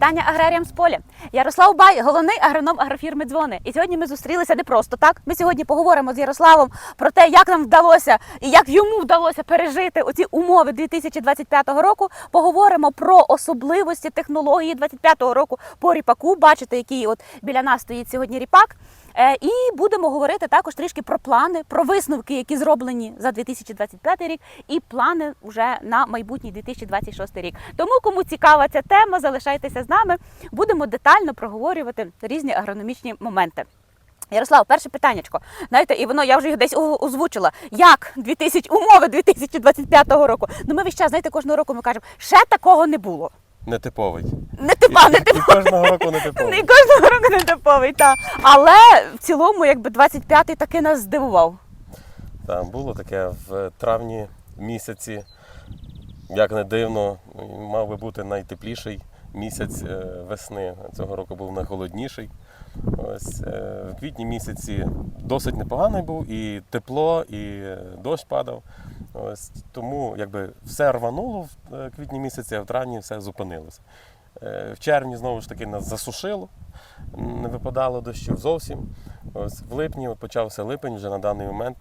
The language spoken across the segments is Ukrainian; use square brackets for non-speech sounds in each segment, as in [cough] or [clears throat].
Вітання аграріям з поля. Ярослав Бай, головний агроном агрофірми Дзвони. І сьогодні ми зустрілися не просто так. Ми сьогодні поговоримо з Ярославом про те, як нам вдалося і як йому вдалося пережити оці умови 2025 року. Поговоримо про особливості технології 25 року по ріпаку. Бачите, який от біля нас стоїть сьогодні ріпак. Е, І будемо говорити також трішки про плани, про висновки, які зроблені за 2025 рік, і плани вже на майбутній 2026 рік. Тому, кому цікава ця тема, залишайтеся з нами. Будемо детально проговорювати різні агрономічні моменти. Ярослав, перше питаннячко. Знаєте, і воно я вже їх десь озвучила. Як 2000, умови 2025 року? Ну ми весь час, знаєте, кожного року ми кажемо, ще такого не було. Нетиповий. Не типа, не І типа. [laughs] кожного року Не нетиповий. [laughs] кожного року не типовий, та. Але в цілому, якби 25-й таки нас здивував. Там було таке в травні місяці, як не дивно, мав би бути найтепліший місяць е, весни. Цього року був найхолодніший. Ось е, в квітні місяці досить непоганий був, і тепло, і дощ падав. Ось тому якби все рвануло в е, квітні місяці, а в травні все зупинилося. В червні знову ж таки нас засушило, не випадало дощів зовсім. Ось в липні, от почався липень, вже на даний момент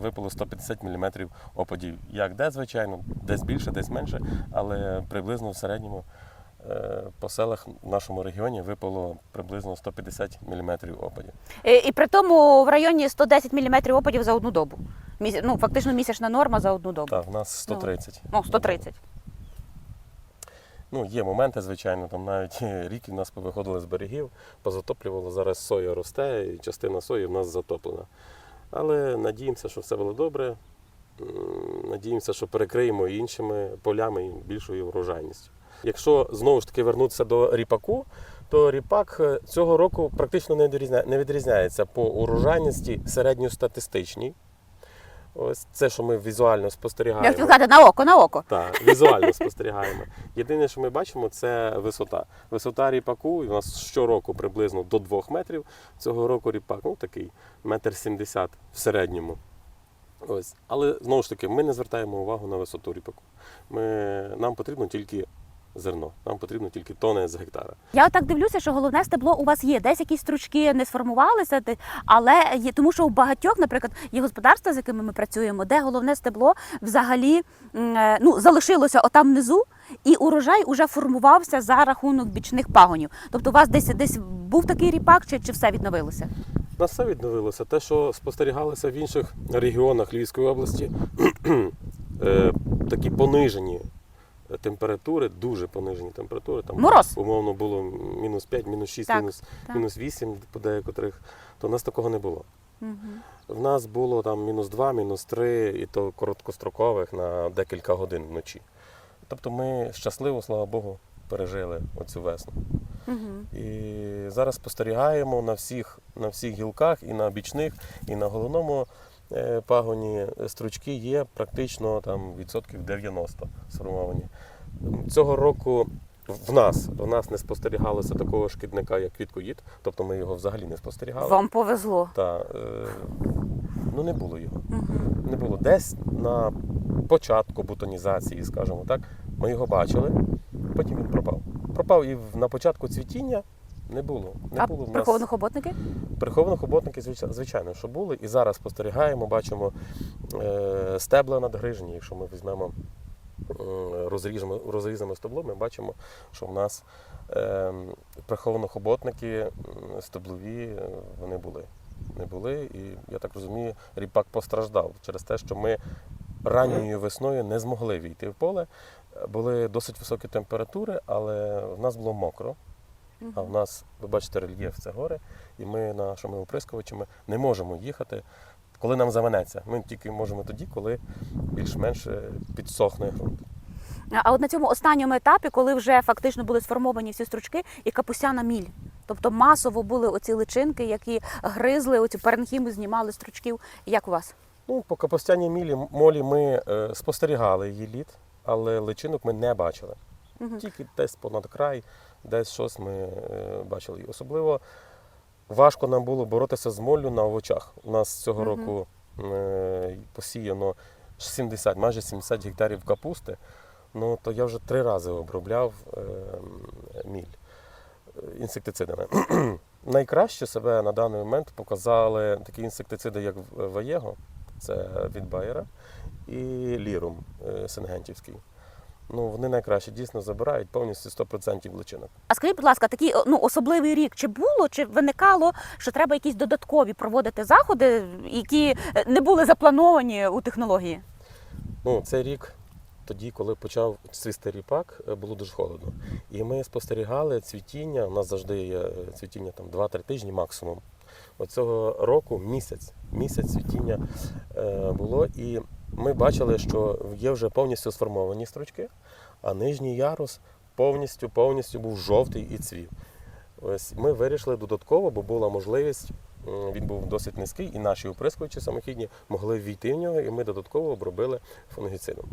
випало 150 мм опадів. Як де, звичайно, десь більше, десь менше, але приблизно в середньому по селах в нашому регіоні випало приблизно 150 мм опадів. І, і при тому в районі 110 мм опадів за одну добу. Місяць, ну, фактично місячна норма за одну добу. Так, в нас 130. Ну, 130. Ну, є моменти, звичайно, там навіть [laughs] ріки в нас повиходили з берегів, позатоплювало. Зараз соя росте, і частина сої в нас затоплена. Але надіємося, що все було добре. Надіємося, що перекриємо іншими полями і більшою врожайністю. Якщо знову ж таки вернутися до ріпаку, то ріпак е, цього року практично не відрізня- не відрізняється по урожайності середньостатистичній. Ось це, що ми візуально спостерігаємо. Я хотів сказати на око, на око. Так, візуально спостерігаємо. Єдине, що ми бачимо, це висота. Висота ріпаку у нас щороку приблизно до 2 метрів. Цього року ріпак ну, такий метр сімдесят в середньому. Ось. Але знову ж таки, ми не звертаємо увагу на висоту ріпаку. Ми, нам потрібно тільки зерно, нам потрібно тільки тони з гектара. Я так дивлюся, що головне стебло у вас є. Десь якісь стручки не сформувалися, але є, тому що у багатьох, наприклад, є господарства, з якими ми працюємо, де головне стебло взагалі е, ну, залишилося отам внизу, і урожай уже формувався за рахунок бічних пагонів. Тобто у вас десь десь був такий ріпак, чи, чи все відновилося? Нас все відновилося. Те, що спостерігалося в інших регіонах Львівської області, [clears throat] е, такі понижені температури, дуже понижені температури. Там Мороз. умовно було мінус 5, мінус 6, Так, мінус, так. мінус 8 по деякотрих, то у нас такого не було. Угу. В нас було там мінус 2, мінус 3, і то короткострокових на декілька годин вночі. Тобто ми щасливо, слава Богу, пережили оцю весну. Угу. І зараз спостерігаємо на всіх, на всіх гілках, і на бічних, і на головному пагоні стручки є практично там, відсотків 90 сформовані. Цього року в нас, в нас не спостерігалося такого шкідника, як квіткоїд, тобто ми його взагалі не спостерігали. Вам повезло. Та, е, ну не було його. Угу. Не було. Десь на початку бутонізації, скажімо так, ми його бачили, потім він пропав. Пропав і на початку цвітіння не було. Не А було в нас прихованих хоботники? прихованих оботники, звичайно, що були. І зараз спостерігаємо, бачимо е, стебла надгрижені. Якщо ми візьмемо е, розріжемо, розрізами стебло, ми бачимо, що в нас е, приховані хоботники стеблові е, вони були. Не були. І я так розумію, ріпак постраждав через те, що ми ранньою весною не змогли війти в поле. Були досить високі температури, але в нас було мокро. А в нас, ви бачите, рельєф це гори, і ми нашими оприскувачами не можемо їхати, коли нам заманеться. Ми тільки можемо тоді, коли більш-менш е, підсохне ґрунт. А от на цьому останньому етапі, коли вже фактично були сформовані всі стручки, і капусяна міль. Тобто масово були оці личинки, які гризли, оцю паренхіму знімали стручків. Як у вас? Ну, по капустяній мілі молі ми е, спостерігали її лід, але личинок ми не бачили. Мгм. Тільки десь понад край, десь щось ми е, бачили. І особливо важко нам було боротися з моллю на овочах. У нас цього року е, посіяно 70, майже 70 гектарів капусти. Ну то я вже три рази обробляв е, міль інсектицидами. [clears throat] Найкраще себе на даний момент показали такі інсектициди, як Ваєго, це від Байера, і Лірум Сингентівський. Ну, вони найкраще дійсно забирають повністю 100% личинок. А скажіть, будь ласка, такий ну, особливий рік чи було, чи виникало, що треба якісь додаткові проводити заходи, які е, не були заплановані у технології? Ну, цей рік, тоді, коли почав цвісти ріпак, е, було дуже холодно. І ми спостерігали цвітіння. У нас завжди є е, цвітіння там 2-3 тижні максимум. Оцього року місяць, місяць цвітіння було, і ми бачили, що є вже повністю сформовані строчки, а нижній ярус повністю повністю був жовтий і цвів. Ось ми вирішили додатково, бо була можливість. Він був досить низький, і наші оприскувачі самохідні могли війти в нього, і ми додатково обробили фунгіцидом.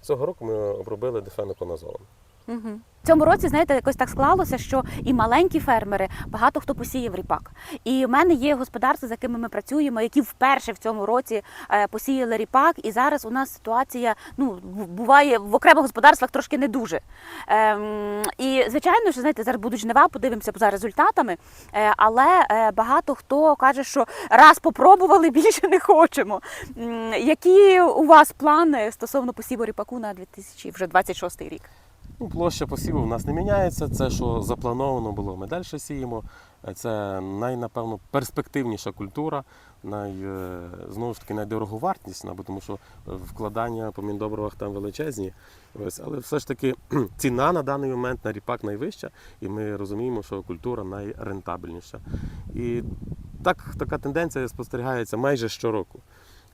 Цього року ми обробили дифеноконазолом. Угу. Цьому році, знаєте, якось так склалося, що і маленькі фермери, багато хто посіяв ріпак. І в мене є господарства, з якими ми працюємо, які вперше в цьому році е, посіяли ріпак. І зараз у нас ситуація ну, буває в окремих господарствах трошки не дуже. Ем, і звичайно, що знаєте, зараз будуть жнива, подивимося за результатами. Е, але е, багато хто каже, що раз попробували, [laughs] більше не хочемо. Які у вас плани стосовно посіву ріпаку на 2026 рік? Ну, площа посіву в нас не міняється. Це, що заплановано було, ми далі сіємо. Це найнапевно перспективніша культура, най, е, знову ж таки найдороговартісна, бо тому що е, вкладання по міндобривах там величезні. Ось, але все ж таки [clears throat] ціна на даний момент на ріпак найвища, і ми розуміємо, що культура найрентабельніша. І так, така тенденція спостерігається майже щороку.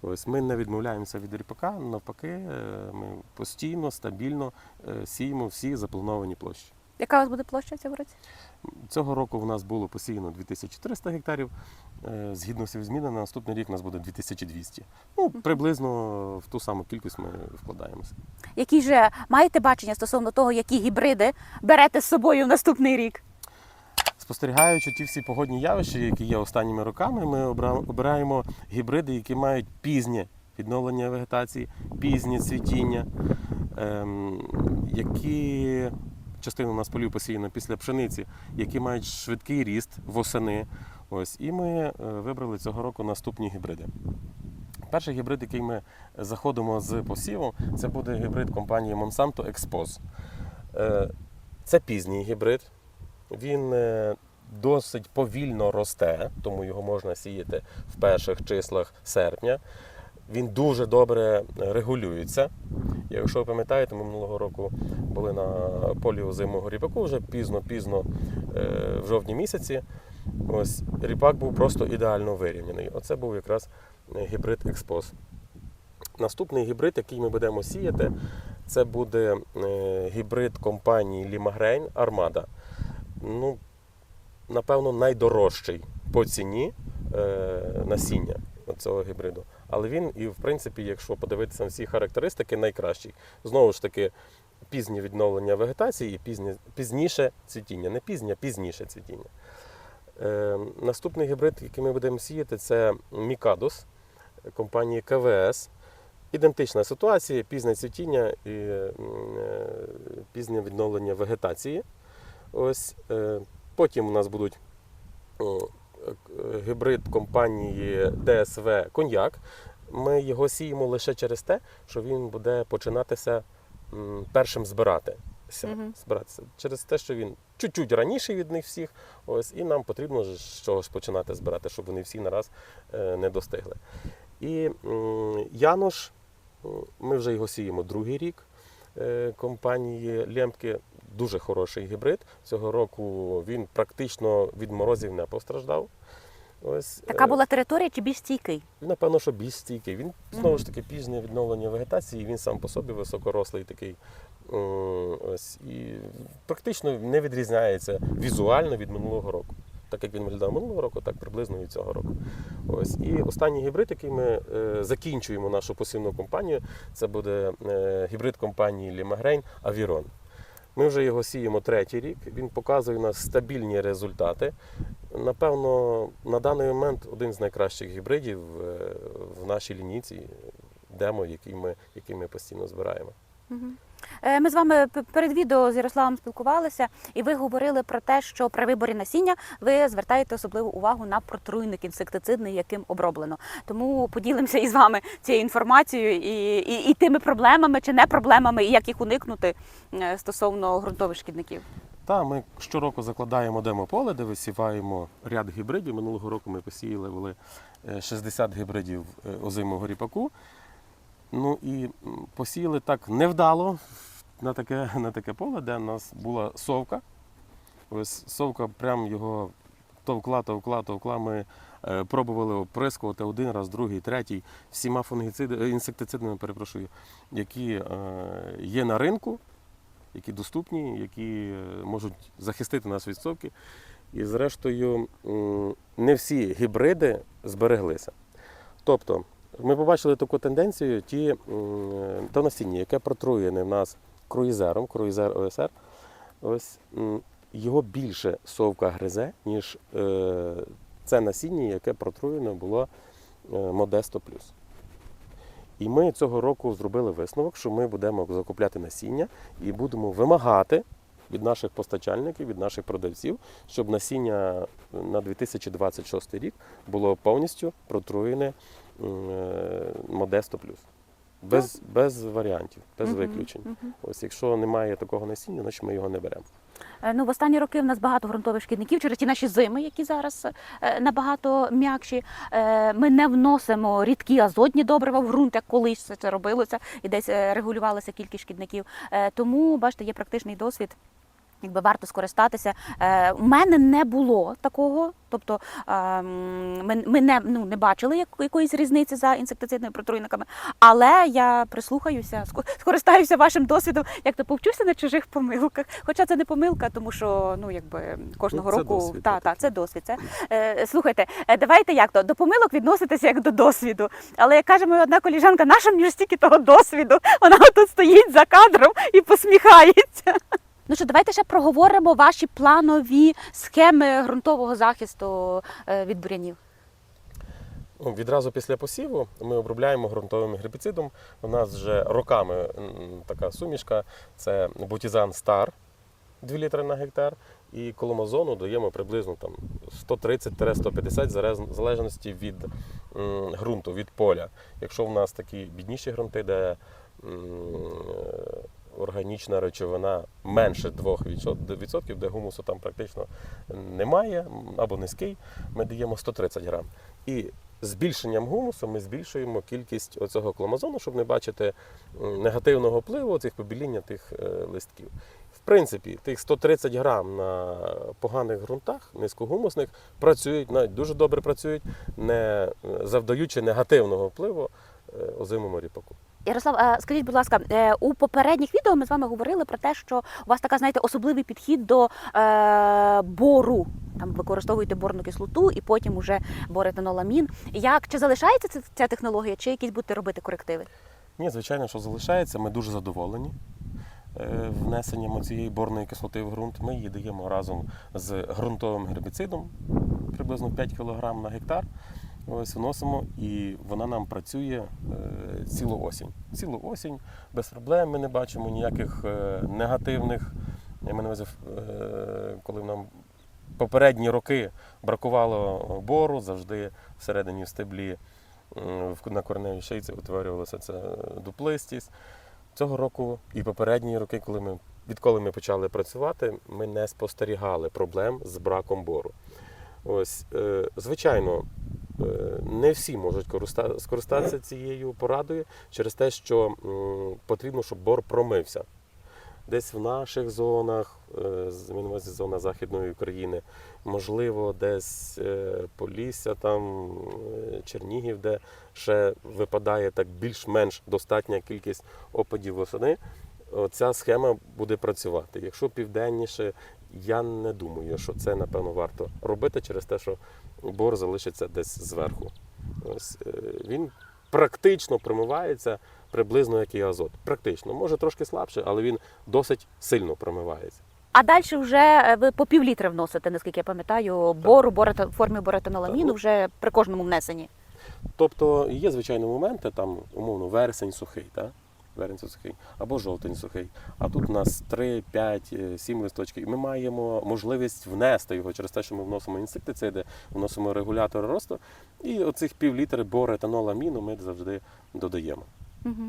Ось ми не відмовляємося від ріпака, навпаки, е, ми постійно, стабільно е, сіємо всі заплановані площі. Яка у вас буде площа цього році? Цього року в нас було посіяно 2400 гектарів. Е, Згідно всіх змін, на наступний рік у нас буде 2200. Ну, приблизно в ту саму кількість ми вкладаємося. Які же маєте бачення стосовно того, які гібриди берете з собою в наступний рік? Спостерігаючи ті всі погодні явища, які є останніми роками, ми обираємо гібриди, які мають пізнє відновлення вегетації, пізнє цвітіння, ем, які частина у нас полів посіяна після пшениці, які мають швидкий ріст восени. Ось, і ми е, вибрали цього року наступні гібриди. Перший гібрид, який ми заходимо з посівом, це буде гібрид компанії Monsanto Expos. Е, Це пізній гібрид. Він е, досить повільно росте, тому його можна сіяти в перших числах серпня. Він дуже добре регулюється. Якщо ви пам'ятаєте, ми минулого року були на полі озимого ріпаку вже пізно-пізно е, в жовтні місяці. Ось ріпак був просто ідеально вирівняний. Оце був якраз е, гібрид Експос. Наступний гібрид, який ми будемо сіяти, це буде гібрид компанії Лімагрейн Армада. Ну, напевно, найдорожчий по ціні е, насіння цього гібриду. Але він, і в принципі, якщо подивитися на всі характеристики, найкращий. Знову ж таки, пізнє відновлення вегетації і пізнє, пізніше цвітіння. Не пізнє, а пізніше цвітіння. Е, наступний гібрид, який ми будемо сіяти, це Мікадос компанії КВС. Ідентична ситуація, пізне цвітіння і е, пізнє відновлення вегетації. Ось, е, потім у нас будуть е, гібрид компанії ДСВ Коньяк. Ми його сіємо лише через те, що він буде починатися м, першим збирати. Мгм. збиратися. Через те, що він чуть-чуть раніше від них всіх, ось, і нам потрібно з чогось починати збирати, щоб вони всі нараз е, не достигли. І Януш, ми вже його сіємо другий рік компанії Лемпки. Дуже хороший гібрид. Цього року він практично від морозів не постраждав. Ось, Така е, була територія чи більш стійкий? напевно, що більш стійкий. Він знову ж таки пізнє відновлення вегетації, він сам по собі високорослий такий. Ось, і практично не відрізняється візуально від минулого року. Так як він виглядав минулого року, так приблизно і цього року. Ось. І останній гібрид, який ми е, закінчуємо нашу посівну кампанію, це буде е, гібрид компанії Лімагрейн Авірон. Ми вже його сіємо третій рік. Він показує у нас стабільні результати. Напевно, на даний момент один з найкращих гібридів е, в нашій лінійці, демо, який ми, який ми постійно збираємо. Е, Ми з вами перед відео з Ярославом спілкувалися, і ви говорили про те, що при виборі насіння ви звертаєте особливу увагу на протруйник інсектицидний, яким оброблено. Тому поділимося із вами цією інформацією і, і, і тими проблемами чи не проблемами, і як їх уникнути е, стосовно ґрунтових шкідників. Та ми щороку закладаємо демополе, де висіваємо ряд гібридів. Минулого року ми посіяли були е, 60 гібридів озимого ріпаку. Ну і посіяли так невдало на таке, на таке поле, де в нас була совка. Ось совка прям його товкла, товкла, товкла. Ми е, пробували оприскувати один раз, другий, третій, всіма фунгіцидами, інсектицидами, перепрошую, які е, є на ринку які доступні, які е, можуть захистити нас від совки. І зрештою, не всі гібриди збереглися. Тобто, ми побачили таку тенденцію, ті, то насіння, яке протруєне в нас круїзером, круїзер ОСР, ось його більше совка гризе, ніж е, це насіння, яке протруєне було е, Модесто Плюс. І ми цього року зробили висновок, що ми будемо закупляти насіння і будемо вимагати від наших постачальників, від наших продавців, щоб насіння на 2026 рік було повністю протруєне е, Модесто Плюс. Без, без варіантів, без Мгм, виключень. мгм. Ось якщо немає такого насіння, значить ми його не беремо. Е, Ну, в останні роки в нас багато ґрунтових шкідників через ті наші зими, які зараз е, набагато м'якші. Е, Ми не вносимо рідкі азотні добрива в ґрунт, як колись це- робилося, і десь е, регулювалася кількість шкідників. Е, Тому, бачите, є практичний досвід. Якби варто скористатися. Е, у мене не було такого, тобто е, ми, ми не, ну, не бачили як, якоїсь різниці за інсектицидними протруйниками, але я прислухаюся, ско- скористаюся вашим досвідом, як то повчуся на чужих помилках. Хоча це не помилка, тому що ну якби кожного це року досвід, та, та, це досвід. Це е, слухайте, е, давайте як то до помилок відноситися як до досвіду. Але як каже моя одна коліжанка, наша мені ж стільки того досвіду. Вона тут стоїть за кадром і посміхається. Ну що, давайте ще проговоримо ваші планові схеми ґрунтового захисту е, від бурянів. Відразу після посіву ми обробляємо ґрунтовим гербіцидом. У нас вже роками така сумішка це бутізан стар 2 літри на гектар. І коломозону даємо приблизно там 130-150 в залежності від ґрунту, від поля. Якщо в нас такі бідніші ґрунти, де органічна речовина менше 2%, де гумусу там практично немає або низький, ми даємо 130 грам. І збільшенням гумусу ми збільшуємо кількість оцього кломазону, щоб не бачити негативного впливу цих побіління тих е, листків. В принципі, тих 130 грам на поганих ґрунтах, низькогумусних, працюють, навіть дуже добре працюють, не е, завдаючи негативного впливу е, озимому ріпаку. Ярослав, е, скажіть, будь ласка, е, у попередніх відео ми з вами говорили про те, що у вас така, знаєте, особливий підхід до е, бору. Там використовуєте борну кислоту і потім уже борете ноламін. Як чи залишається ця, ця технологія, чи якісь будете робити корективи? Ні, звичайно, що залишається. Ми дуже задоволені е, внесенням цієї борної кислоти в ґрунт. Ми її даємо разом з ґрунтовим гербіцидом, приблизно 5 кг на гектар. Ось вносимо, і вона нам працює е, цілу осінь. Цілу осінь без проблем. Ми не бачимо ніяких е, негативних. Я маю на е, коли нам попередні роки бракувало бору, завжди всередині в стеблі на кореневій шийці утворювалася ця дуплистість. Цього року і попередні роки, коли ми, відколи ми почали працювати, ми не спостерігали проблем з браком бору. Ось, е, звичайно, не всі можуть скористатися цією порадою через те, що потрібно, щоб бор промився. Десь в наших зонах, е, увазі зона Західної України, можливо, десь е, Полісся, там е, Чернігів, де ще випадає так більш-менш достатня кількість опадів восени. Ця схема буде працювати. Якщо південніше, я не думаю, що це напевно варто робити через те, що бор залишиться десь зверху. Ось е, він практично промивається приблизно як і азот. Практично, може трошки слабше, але він досить сильно промивається. А далі вже е, ви по півлітри вносите, наскільки я пам'ятаю, бору, борете, формі боретоноламіну Так. вже при кожному внесенні. Тобто є звичайні моменти, там умовно вересень сухий, так? Вересень сухий, або жовтень сухий. А тут у нас 3, 5, 7 листочків. І ми маємо можливість внести його через те, що ми вносимо інсектициди, вносимо регулятори росту. І оцих пів літри бор, етанол, ми завжди додаємо. Угу.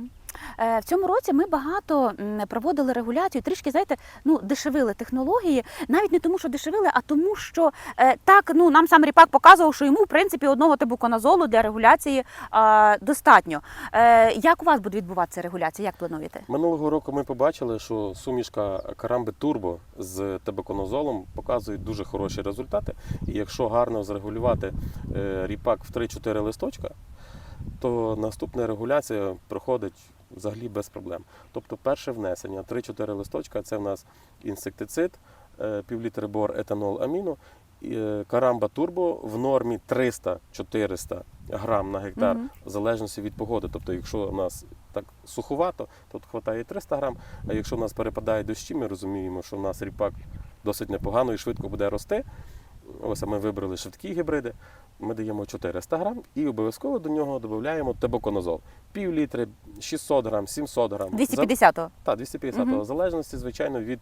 Е, в цьому році ми багато проводили регуляцію, трішки, знаєте, ну, дешевили технології, навіть не тому, що дешевили, а тому, що е, так, ну, нам сам ріпак показував, що йому, в принципі, одного тибуконазолу для регуляції е, достатньо. Е, як у вас буде відбуватися регуляція? Як плануєте? Минулого року ми побачили, що сумішка карамби турбо з тебеконозолом показує дуже хороші результати. І якщо гарно зрегулювати е, ріпак в 3-4 листочка, то наступна регуляція проходить взагалі без проблем. Тобто перше внесення 3-4 листочка це в нас інсектицид, е, півлітри бор, етанол, аміну. е, Карамба турбо в нормі 300-400 грам на гектар, Мгм. в залежності від погоди. Тобто, якщо у нас так суховато, то вистачає 300 грам. А якщо в нас перепадає дощі, ми розуміємо, що в нас ріпак досить непогано і швидко буде рости. Ось а ми вибрали швидкі гібриди. Ми даємо 400 грам і обов'язково до нього додаємо тебоконозол. Пів літри, 600 грам, 700 грам. 250-го. Так, 250 Мгм. в залежності, звичайно, від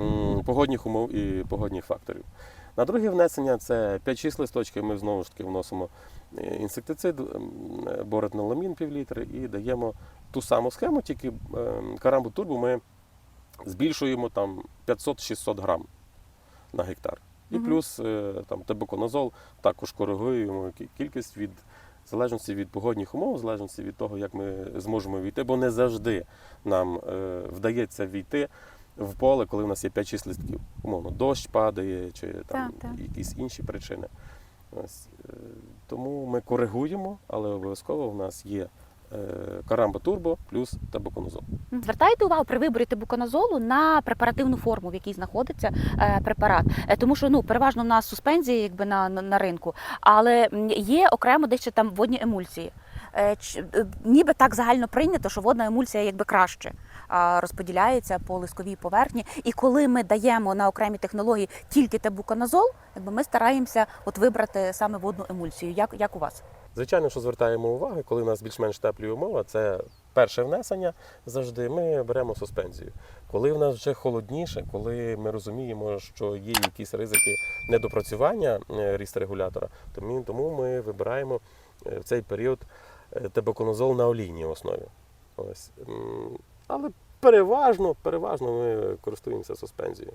м, погодних умов і погодних факторів. На друге внесення це 5-6 листочків. Ми знову ж таки вносимо е, інсектицид, м, е, боретноламін пів літри і даємо ту саму схему, тільки е, карамбу турбу ми збільшуємо там 500-600 грам на гектар. І плюс е, там тебеконазол також коригуємо кі- кількість від залежності від погодних умов, в залежності від того, як ми зможемо війти, бо не завжди нам е, вдається війти в поле, коли в нас є 5-6 листків. Умовно, дощ падає чи там Так, так. якісь інші причини. Ось, е, тому ми коригуємо, але обов'язково в нас є карамба турбо плюс табаконозол. Звертайте увагу при виборі тибуконазолу на препаративну форму, в якій знаходиться е, препарат. Е, тому що ну переважно в нас суспензії якби на, на, ринку, але є окремо дещо там водні емульсії. Е, е, ніби так загально прийнято, що водна емульсія якби краще розподіляється по лисковій поверхні. І коли ми даємо на окремі технології тільки тебуконазол, якби ми стараємося от вибрати саме водну емульсію. Як, як у вас? Звичайно, що звертаємо увагу, коли у нас більш-менш теплі умови, це перше внесення завжди. Ми беремо суспензію. Коли в нас вже холодніше, коли ми розуміємо, що є якісь ризики недопрацювання е, ріст регулятора, тому ми вибираємо е, в цей період е, тебеконозол на олійній основі. Ось. Але переважно, переважно ми користуємося суспензією.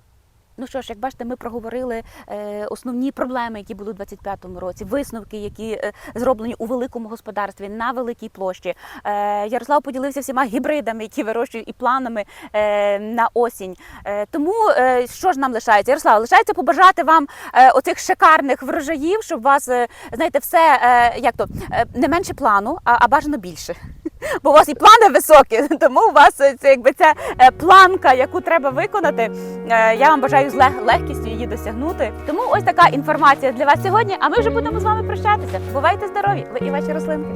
Ну що ж, як бачите, ми проговорили е, основні проблеми, які були у 25-му році, висновки, які е, зроблені у великому господарстві на великій площі. Е, Ярослав поділився всіма гібридами, які вирощують і планами на осінь. Тому що ж нам лишається? Ярослав, лишається побажати вам оцих шикарних врожаїв, щоб у вас, знаєте, все як то не менше плану, а бажано більше. [laughs] Бо у вас і плани високі, [laughs] тому у вас е, це якби ця е, планка, яку треба виконати. Е, Я вам бажаю з лег- легкістю її досягнути. Тому ось така інформація для вас сьогодні. А ми вже будемо з вами прощатися. Бувайте здорові! Ви і ваші рослинки.